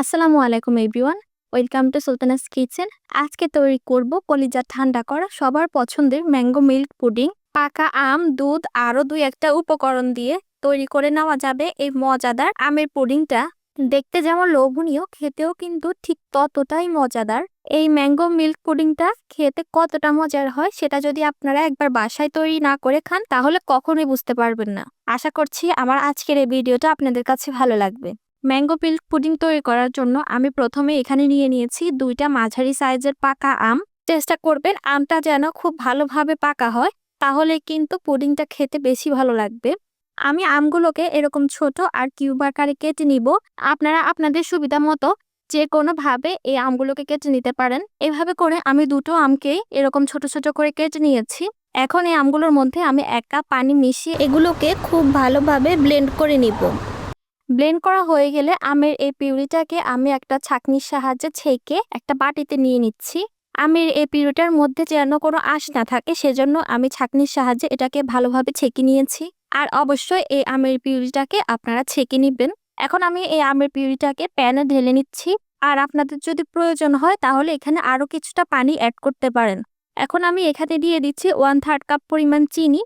আসসালামু আলাইকুম everyone, welcome to Sultana's kitchen. আজকে তৈরি করব কলিজা ঠান্ডা করা সবার পছন্দের ম্যাঙ্গো মিল্ক পুডিং। পাকা আম, দুধ, আরও দুই একটা উপকরণ দিয়ে তৈরি করে নেওয়া যাবে এই মজাদার আমের পুডিংটা। দেখতে যেমন লোভনীয়, খেতেও কিন্তু ঠিক ততটাই মজাদার। এই ম্যাঙ্গো মিল্ক পুডিংটা খেতে কতটা মজার হয় সেটা যদি আপনারা একবার বাসায় তৈরি না করে খান, তাহলে কখনোই বুঝতে পারবেন না। আশা করছি আমার আজকের এই ভিডিওটা আপনাদের কাছে ভালো লাগবে। ম্যাঙ্গো মিল্ক পুডিং তৈরি করার জন্য আমি প্রথমে এখানে নিয়ে নিয়েছি দুইটা মাঝারি সাইজের পাকা আম। চেষ্টা করবেন আমটা যেন খুব ভালোভাবে পাকা হয়, তাহলে কিন্তু পুডিংটা খেতে বেশি ভালো লাগবে। আমি আমগুলোকে এরকম ছোট আর কিউব আকারে কেটে নিব। আপনারা আপনাদের সুবিধা মতো যে কোনোভাবে এই আমগুলোকে কেটে নিতে পারেন। এভাবে করে আমি দুটো আমকে এরকম ছোট ছোট করে কেটে নিয়েছি। এখন এই আমগুলোর মধ্যে আমি এক কাপ পানি মিশিয়ে এগুলোকে খুব ভালোভাবে ব্লেন্ড করে নিব। ব্লেন্ড করা হয়ে গেলে আমের এই পিউরিটাকে আমি একটা ছাকনির সাহায্যে ছেঁকে একটা বাটিতে নিয়ে নিচ্ছি। আমের এই পিউরিটার মধ্যে যেন কোনো আঁশ না থাকে, সেজন্য আমি ছাকনির সাহায্যে এটাকে ভালোভাবে ছেঁকে নিয়েছি। আর অবশ্যই এই আমের পিউরিটাকে আপনারা ছেঁকে নেবেন। এখন আমি এই আমের পিউরিটাকে প্যানে ঢেলে নিচ্ছি। আর আপনাদের যদি প্রয়োজন হয়, তাহলে এখানে আরও কিছুটা পানি অ্যাড করতে পারেন। এখন আমি এখানে দিয়ে দিচ্ছি ওয়ান থার্ড কাপ পরিমাণ চিনি।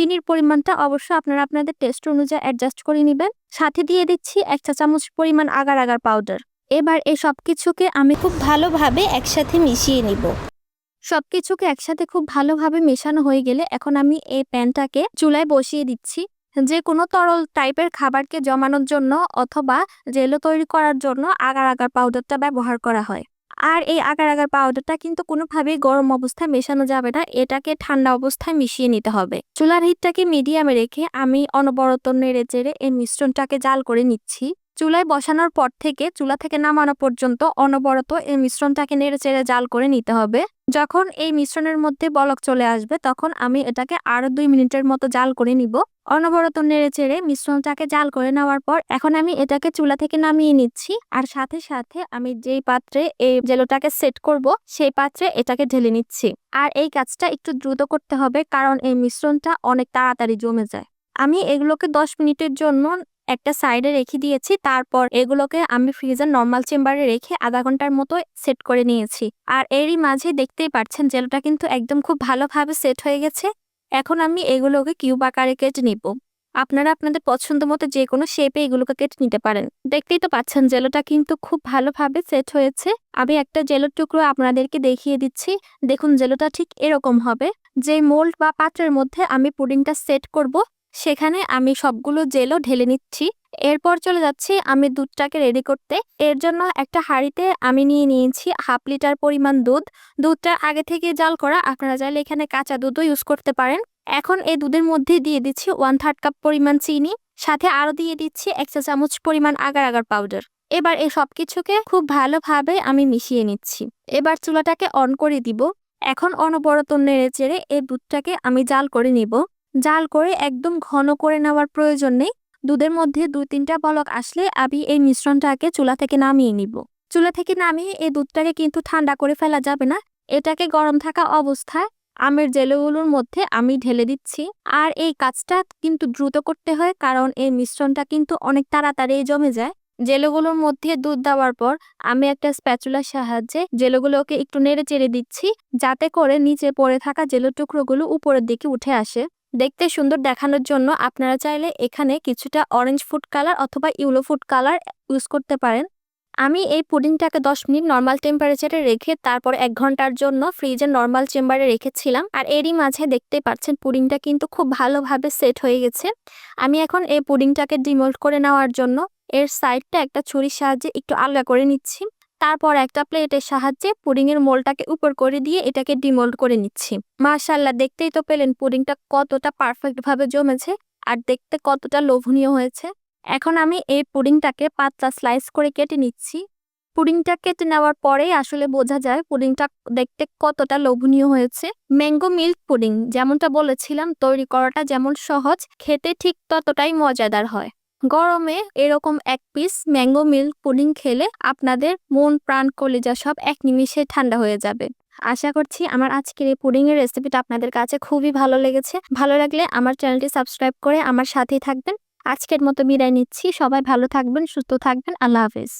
চিনির পরিমাণটা অবশ্যই আপনারা আপনাদের টেস্ট অনুযায়ী অ্যাডজাস্ট করে নেবেন। সাথে দিয়ে দিচ্ছি এক চা চামচ পরিমাণ আগার আগার পাউডার এবার এই সব কিছুকে আমি খুব ভালোভাবে একসাথে মিশিয়ে নিব। সব কিছুকে একসাথে খুব ভালোভাবে মেশানো হয়ে গেলে এখন আমি এই প্যানটাকে চুলায় বসিয়ে দিচ্ছি। যে কোনো তরল টাইপের খাবারকে জমানোর জন্য অথবা জেলো তৈরি করার জন্য আগার আগার পাউডারটা ব্যবহার করা হয়। আর এই আগার আগার পাউডারটা কিন্তু কোনোভাবেই গরম অবস্থায় মেশানো যাবে না। এটাকে ঠান্ডা অবস্থায় মিশিয়ে নিতে হবে। চুলার হিটটাকে মিডিয়ামে রেখে আমি অনবরত নেড়ে চেড়ে এই মিশ্রণটাকে জাল করে নিচ্ছি। চুলায় বসানোর পর থেকে চুলা থেকে নামানো পর্যন্ত অনবরত এই মিশ্রণটাকে নেড়ে চেড়ে জাল করে নিতে হবে। যখন এই মিশ্রণের মধ্যে বলক চলে আসবে, তখন আমি এটাকে আরও দুই মিনিটের মতো জাল করে নিব। অনবরত নেড়ে চেড়ে মিশ্রণটাকে জাল করে নেওয়ার পর এখন আমি এটাকে চুলা থেকে নামিয়ে নিচ্ছি আর সাথে সাথে আমি যেই পাত্রে এই জেলোটাকে সেট করব, সেই পাত্রে এটাকে ঢেলে নিচ্ছি। আর এই কাজটা একটু দ্রুত করতে হবে কারণ এই মিশ্রণটা অনেক তাড়াতাড়ি জমে যায়। আমি এগুলোকে দশ মিনিটের জন্য একটা সাইডে রেখে দিয়েছি, তারপর এগুলোকে আমি ফ্রিজের নর্মাল চেম্বারে রেখে আধা ঘণ্টার মতো সেট করে নিয়েছি। আর এরই মাঝে দেখতেই পাচ্ছেন জেলটা কিন্তু একদম খুব ভালোভাবে সেট হয়ে গেছে। এখন আমি এগুলোকে কিউব আকারে কেটে নিব। আপনারা আপনাদের পছন্দ মতো যে কোনো শেপে এগুলোকে কেটে নিতে পারেন। দেখতেই তো পাচ্ছেন জেলোটা কিন্তু খুব ভালোভাবে সেট হয়েছে। আমি একটা জেলোর টুকরো আপনাদেরকে দেখিয়ে দিচ্ছি। দেখুন জেলোটা ঠিক এরকম হবে। যে মোল্ড বা পাত্রের মধ্যে আমি পুডিংটা সেট করব সেখানে আমি সবগুলো জেলও ঢেলে নিচ্ছি। এরপর চলে যাচ্ছি আমি দুধটাকে রেডি করতে। এর জন্য একটা হাঁড়িতে আমি নিয়ে নিয়েছি হাফ লিটার পরিমাণ দুধ। দুধটা আগে থেকে জাল করা। আপনারা চাইলে এখানে কাঁচা দুধও ইউজ করতে পারেন। এখন এই দুধের মধ্যে দিয়ে দিচ্ছি ওয়ান থার্ড কাপ পরিমাণ চিনি। সাথে আরও দিয়ে দিচ্ছি এক চা চামচ পরিমাণ আগার আগার পাউডার এবার এই সব কিছুকে খুব ভালোভাবে আমি মিশিয়ে নিচ্ছি। এবার চুলাটাকে অন করে দিব। এখন অনবরত নেড়ে চেড়ে এই দুধটাকে আমি জাল করে নিব। জাল করে একদম ঘন করে নেওয়ার প্রয়োজন নেই। দুধের মধ্যে দুই তিনটা বলক আসলে আমি এই মিশ্রণটাকে চুলা থেকে নামিয়ে নিব। চুলা থেকে নামিয়ে এই দুধটাকে কিন্তু ঠান্ডা করে ফেলা যাবে না। এটাকে গরম থাকা অবস্থায় আমের জেলেগুলোর মধ্যে আমি ঢেলে দিচ্ছি। আর এই কাজটা কিন্তু দ্রুত করতে হয় কারণ এই মিশ্রণটা কিন্তু অনেক তাড়াতাড়ি জমে যায়। জেলোগুলোর মধ্যে দুধ দেওয়ার পর আমি একটা স্প্যাচুলার সাহায্যে জেলোগুলোকে একটু নেড়ে চেড়ে দিচ্ছি যাতে করে নিচে পড়ে থাকা জেলো টুকরোগুলো উপরের দিকে উঠে আসে। দেখতে সুন্দর দেখানোর জন্য আপনারা চাইলে এখানে কিছুটা অরেঞ্জ ফুড কালার অথবা ইউলো ফুড কালার ইউজ করতে পারেন। আমি এই পুডিংটাকে দশ মিনিট নর্মাল টেম্পারেচারে রেখে তারপর এক ঘণ্টার জন্য ফ্রিজে নর্মাল চেম্বারে রেখেছিলাম। আর এরই মাঝে দেখতে পাচ্ছেন পুডিংটা কিন্তু খুব ভালোভাবে সেট হয়ে গেছে। আমি এখন এই পুডিংটাকে ডিমোল্ড করে নেওয়ার জন্য এর সাইডটা একটা ছুরির সাহায্যে একটু আলগা করে নিচ্ছি। তারপর একটা প্লেটের সাহায্যে পুডিংয়ের মোলটাকে উপর করে দিয়ে এটাকে ডিমোল্ড করে নিচ্ছি। মাশাল্লাহ দেখতেই তো পেলেন পুডিংটা কতটা পারফেক্টভাবে জমেছে আর দেখতে কতটা লোভনীয় হয়েছে। এখন আমি এই পুডিংটাকে পাতলা স্লাইস করে কেটে নিচ্ছি। পুডিংটা কেটে নেওয়ার পরেই আসলে বোঝা যায় পুডিংটা দেখতে কতটা লোভনীয় হয়েছে। ম্যাঙ্গো মিল্ক পুডিং যেমনটা বলেছিলাম, তৈরি করাটা যেমন সহজ, খেতে ঠিক ততটাই মজাদার হয়। গরমে এরকম এক পিস ম্যাঙ্গো মিল্ক পুডিং খেলে আপনাদের মন, প্রাণ, কলিজা সব এক নিমিষে ঠান্ডা হয়ে যাবে। আশা করছি আমার আজকের এই পুডিং এর রেসিপিটা আপনাদের কাছে খুবই ভালো লেগেছে। ভালো লাগলে আমার চ্যানেলটি সাবস্ক্রাইব করে আমার সাথেই থাকবেন। আজকের মতো বিদায় নিচ্ছি। সবাই ভালো থাকবেন, সুস্থ থাকবেন। আল্লাহ হাফেজ।